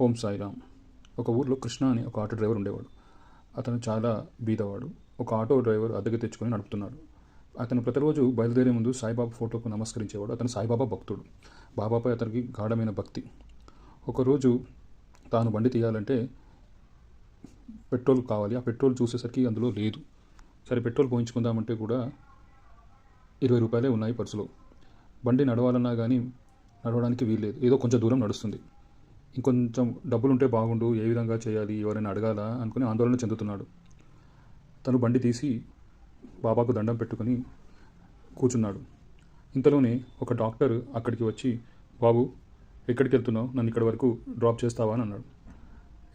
ఓం సాయిరామ్. ఒక ఊర్లో కృష్ణ అని ఒక ఆటో డ్రైవర్ ఉండేవాడు. అతను చాలా బీదవాడు. ఒక ఆటో డ్రైవర్ అద్దెకి తెచ్చుకొని నడుపుతున్నాడు. అతను ప్రతిరోజు బయలుదేరే ముందు సాయిబాబా ఫోటోకు నమస్కరించేవాడు. అతను సాయిబాబా భక్తుడు. బాబాపై అతనికి గాఢమైన భక్తి. ఒకరోజు తాను బండి తీయాలంటే పెట్రోల్ కావాలి. ఆ పెట్రోల్ చూసేసరికి అందులో లేదు. సరే పెట్రోల్ పోయించుకుందామంటే కూడా ఇరవై రూపాయలే ఉన్నాయి పర్సులో. బండి నడవాలన్నా కానీ నడవడానికి వీల్లేదు. ఏదో కొంచెం దూరం నడుస్తుంది. ఇంకొంచెం డబ్బులు ఉంటే బాగుండు ఏ విధంగా చేయాలి ఎవరైనా అడగాలా అనుకుని ఆందోళన చెందుతున్నాడు. తను బండి తీసి బాబాకు దండం పెట్టుకుని కూర్చున్నాడు. ఇంతలోనే ఒక డాక్టర్ అక్కడికి వచ్చి బాబు ఎక్కడికి వెళ్తున్నావు నన్ను ఇక్కడి వరకు డ్రాప్ చేస్తావా? అని అన్నాడు.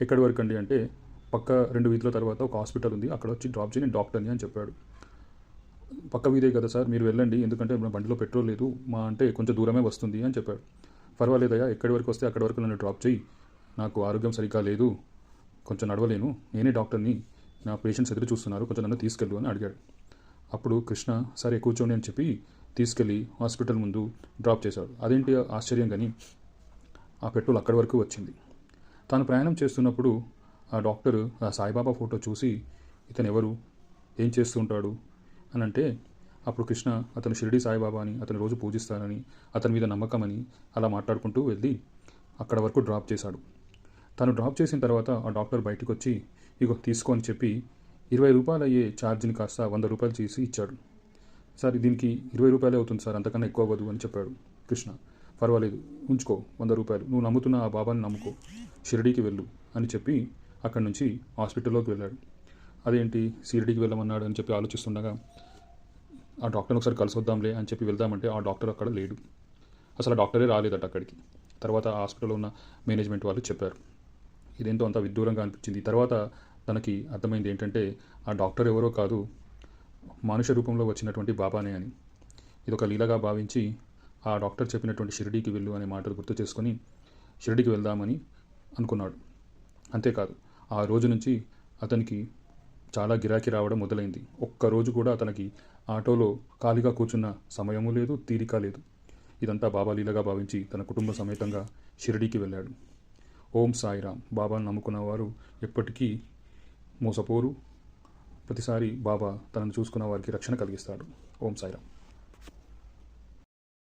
ఎక్కడి వరకు అండి? అంటే పక్క రెండు వీధుల తర్వాత ఒక హాస్పిటల్ ఉంది. అక్కడ వచ్చి డ్రాప్ చేయి నేను డాక్టర్ని అని చెప్పాడు. పక్క వీధే కదా సార్ మీరు వెళ్ళండి. ఎందుకంటే మన బండిలో పెట్రోల్ లేదు. మా అంటే కొంచెం దూరమే వస్తుంది అని చెప్పాడు. పర్వాలేదయ్యా ఎక్కడి వరకు వస్తే అక్కడి వరకు నన్ను డ్రాప్ చేయి నాకు ఆరోగ్యం సరిగ్గా లేదు. కొంచెం నడవలేను. నేనే డాక్టర్ని. నా పేషెంట్స్ ఎదురు చూస్తున్నారు. కొంచెం నన్ను తీసుకెళ్ళు అని అడిగాడు. అప్పుడు కృష్ణ సరే కూర్చోండి అని చెప్పి తీసుకెళ్ళి హాస్పిటల్ ముందు డ్రాప్ చేశాడు. అదేంటి ఆశ్చర్యం కానీ ఆ పెట్రోల్ అక్కడి వరకు వచ్చింది. తాను ప్రయాణం చేస్తున్నప్పుడు ఆ డాక్టర్ ఆ సాయిబాబా ఫోటో చూసి ఇతను ఎవరు ఏం చేస్తుంటాడు అని అంటే అప్పుడు కృష్ణ అతను షిరిడి సాయిబాబా అని అతను రోజు పూజిస్తానని అతని మీద నమ్మకమని అలా మాట్లాడుకుంటూ వెళ్ళి అక్కడ వరకు డ్రాప్ చేశాడు. తను డ్రాప్ చేసిన తర్వాత ఆ డాక్టర్ బయటకు వచ్చి ఇగో తీసుకో అని చెప్పి ఇరవై రూపాయలు అయ్యే ఛార్జ్ని కాస్త వంద రూపాయలు చేసి ఇచ్చాడు. సార్ దీనికి ఇరవై రూపాయలే అవుతుంది సార్ అంతకన్నా ఎక్కువ అవ్వదు అని చెప్పాడు కృష్ణ. పర్వాలేదు ఉంచుకో వంద రూపాయలు. నువ్వు నమ్ముతున్న ఆ బాబాని నమ్ముకో షిరిడీకి వెళ్ళు అని చెప్పి అక్కడి నుంచి హాస్పిటల్లోకి వెళ్ళాడు. అదేంటి షిరిడీకి వెళ్ళమన్నాడు అని చెప్పి ఆలోచిస్తుండగా ఆ డాక్టర్ని ఒకసారి కలిసి వద్దాంలే అని చెప్పి వెళ్దామంటే ఆ డాక్టర్ అక్కడ లేడు. అసలు ఆ డాక్టరే రాలేదట అక్కడికి. తర్వాత హాస్పిటల్లో ఉన్న మేనేజ్మెంట్ వాళ్ళు చెప్పారు. ఇదేంటో అంత విదూరంగా అనిపించింది? తర్వాత తనకి అర్థమైంది ఏంటంటే ఆ డాక్టర్ ఎవరో కాదు మనుష్య రూపంలో వచ్చినటువంటి బాబానే అని. ఇది ఒక లీలగా భావించి ఆ డాక్టర్ చెప్పినటువంటి షిరిడీకి వెళ్ళు అనే మాటలు గుర్తు చేసుకొని షిరిడీకి వెళ్దామని అనుకున్నాడు. అంతేకాదు ఆ రోజు నుంచి అతనికి చాలా గిరాకీ రావడం మొదలైంది. ఒక్క రోజు కూడా అతనికి ఆటోలో ఖాళీగా కూర్చున్న సమయము లేదు తీరిక లేదు. ఇదంతా బాబా లీలగా భావించి తన కుటుంబ సమేతంగా షిరిడీకి వెళ్ళాడు. ఓం సాయిరామ్. బాబాను నమ్ముకున్న వారు ఎప్పటికీ మోసపోరు. ప్రతిసారి బాబా తనను చూసుకున్న వారికి రక్షణ కలిగిస్తాడు. ఓం సాయిరామ్.